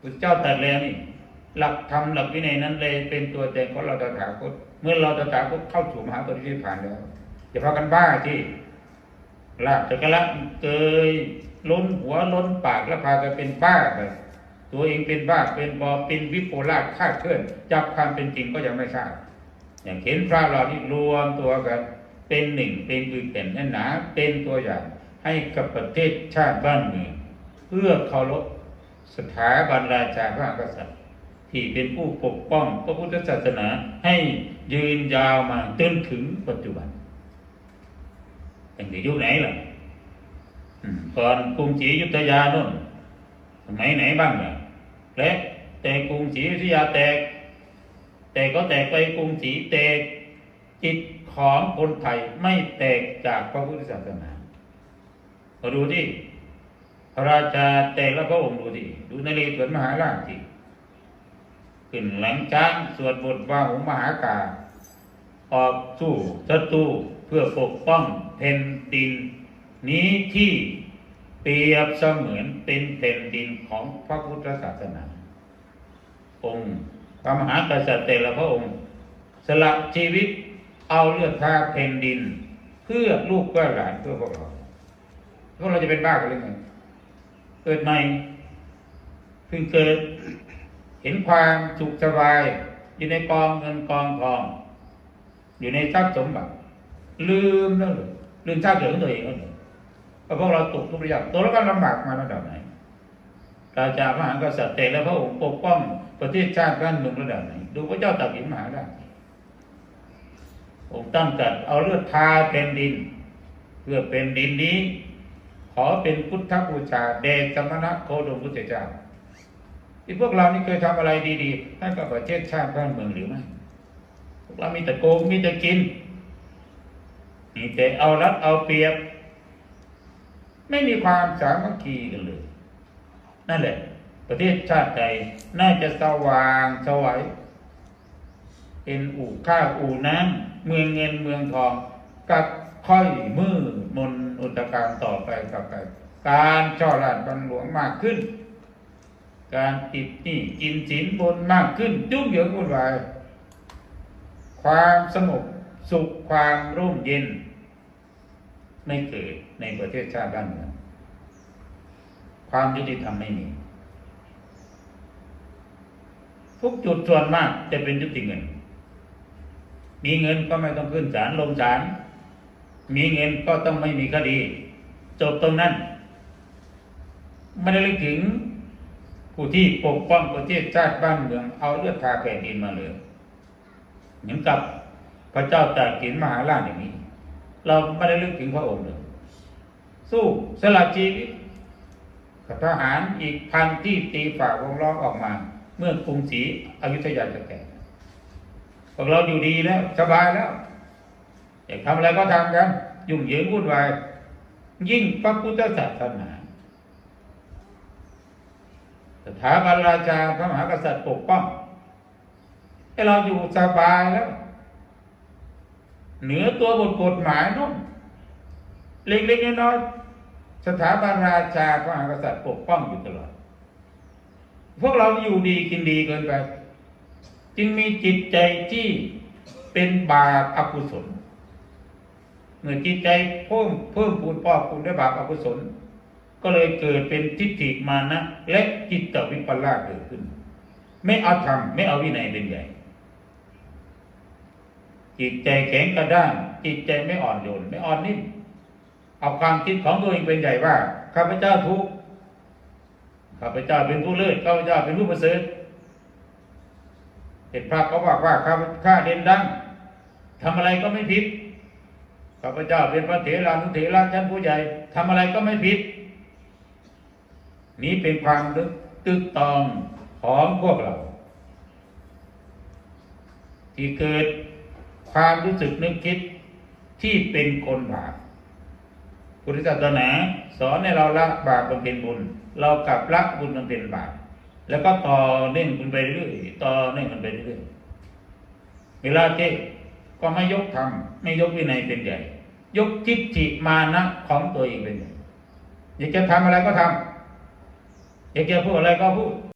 พุทธเจ้าตรัสแล้วนี่หลักธรรมหลักวินัยนั้นเลยเป็นตัวแทนของเราตถาคต เมื่อเราตถาคตเข้าสู่มหาปรินิพพานแล้วอย่าพากันบ้าที่ลาบจักรละเกยล้นหัวล้นปากแล้วพากันเป็นบ้าไปตัวเองเป็นบ้าเป็นบอเป็นวิโปลาสคาดเคลื่อนจับความเป็นจริงก็ยังไม่ทราบอย่างเห็นพระเราที่รวมตัวกันเป็นหนึ่งเป็นคือแก่นแน่นหนาเป็นตัวอย่างให้กับประเทศชาติบ้านเมืองเพื่อเคารพ สถาบันราชาพระกษัตริย์ ที่เป็นผู้ปกป้องพระพุทธศาสนาให้ยืนยาวมาจนถึงปัจจุบันตั้งแต่ยุคไหนล่ะอืมก่อนกรุงศรีอยุธยาโน่นสมัยไหนบ้างล่ะและแต่กรุงศรีอยุธยาแตก แต่ก็แตกไปกรุงศรีแตกจิตของคนไทยไม่แตกจากพระพุทธศาสนามาดูที่ พระราชาแตกแล้วพระองค์ดูดิดูนเรศวรมหาราชที่ขึ้นหลังช้างสวดบทว่าหงมหากา ออกสู้ศัตรูเพื่อปกป้องแผ่นดิน นี้ที่เปรียบเสมือนเป็นแผ่นดินของพระพุทธศาสนา องค์พระมหากษัตริย์แต่ละพระองค์ สละชีวิตเอาเลือดทาแผ่นดิน เพื่อลูกเพื่อหลานเพื่อพวกเราพวกเราจะเป็นบ้ากันหรือไง กิดใหม่เพิ่งเกิด เห็นความสุขสบาย อยู่ในกองเงินกองทอง อยู่ในทรัพย์สมบัติลืมแล้วเลยลืมชาติเกิดของตัวเองแล้วเลยเพราะพวกเราตกทุกข์ระยะตัวแล้วก็ลำบากมาระดับไหนราชามหากษัตริย์แต่และพระองค์ปกป้องประเทศชาติบ้านเมืองระดับไหน ดูพระเจ้าตากสินมหาราชองค์ตั้งกัดเอาเลือดทาแผ่นดิน เพื่อเป็นดินนี้ อเป็นพุทธบูชาแด่สมณะโคดมพุทธเจ้าที่พวกเรานี่เคยทำอะไรดีๆให้กับประเทศชาติบ้านเมืองหรือไม่พวกเรามีแต่โกงมีแต่กินมีแต่เอารัดเอาเปรียบ ไม่มีความสามัคคีกันเลย นั่นแหละ ประเทศชาติไทยน่าจะสว่างสวัยเป็นอู่ข้าวอู่น้ำเมืองเงินเมืองทองกับ ค่อยมืดมนอุตการต่อไปต่อไป การช่อราดบังหลวงมากขึ้น การติดหนี้กินสินบนมากขึ้นยุ่งเหยิงวุ่นวายความสงบสุขความร่มเย็น ไม่เกิดในประเทศชาติบ้านเมืองความยุติธรรมไม่มี ทุกจุดส่วนมากจะเป็นยุติเงิน มีเงินก็ไม่ต้องขึ้นศาลลงศาล มีเงินก็ต้องไม่มีคดี จบตรงนั้นไม่ได้ลึกถึงผู้ที่ปกป้องประเทศชาติบ้านเมืองเอาเลือดทาแผ่นดินมาเลยเหมือนกับพระเจ้าตากสินมหาราชอย่างนี้ เราไม่ได้ลึกถึงพระองค์เลยสู้สละชีวิตกับทหารอีกพันที่ตีฝ่าวงล้อมออกมา เมื่อกรุงศรีอยุธยาจะแตกพวกเราอยู่ดีแล้วสบายแล้ว อยากทำอะไรก็ทำกันยุ่งเหยิงวุ่นวายยิ่งพระพุทธศาสนาสถาบันราชาพระมหากษัตริย์ปกป้องให้เราอยู่สบายแล้ว เหนือตัวบทกฎหมายนู่นเล็กๆน้อยๆสถาบันราชาพระมหากษัตริย์ปกป้องอยู่ตลอด พวกเราอยู่ดีกินดีเกินไป จึงมีจิตใจที่เป็นบาปอกุศล เมื่อจิตใจเพิ่มเพิ่มพูนปอกพูนด้วยบาปอกุศล ก็เลยเกิดเป็นทิฏฐิมานะและจิตตวิปลาสเกิดขึ้น ไม่เอาธรรมไม่เอาวินัยเป็นใหญ่ จิตใจแข็งกระด้างจิตใจไม่อ่อนโยนไม่อ่อนนิ่มเอาความคิดของตัวเองเป็นใหญ่ว่าข้าพเจ้าทุกข้าพเจ้าเป็นผู้เลิศข้าพเจ้าเป็นผู้ประเสริฐเห็นพระเขาบอกว่าข้าข้าเด่นดังทำอะไรก็ไม่ผิด ข้าพเจ้าเป็นพระเถรานุเถระชั้นผู้ใหญ่ทำอะไรก็ไม่ผิด นี้เป็นความลึกตึกตองของพวกเรา ที่เกิดความรู้สึกนึกคิดที่เป็นคนบาปพุทธศาสนาสอนให้เราละบาปบำเพ็ญบุญ เรากลับละบุญบำเพ็ญบาปแล้วก็ต่อเนื่องกันไปเรื่อยต่อเนื่องกันไปเรื่อยเวลาเทศ ก็ไม่ยกธรรมไม่ยกวินัยเป็นใหญ่ ยกทิฏฐิมานะของตัวเองเป็นใหญ่อยากจะทำอะไรก็ทำอยากจะพูดอะไรก็พูด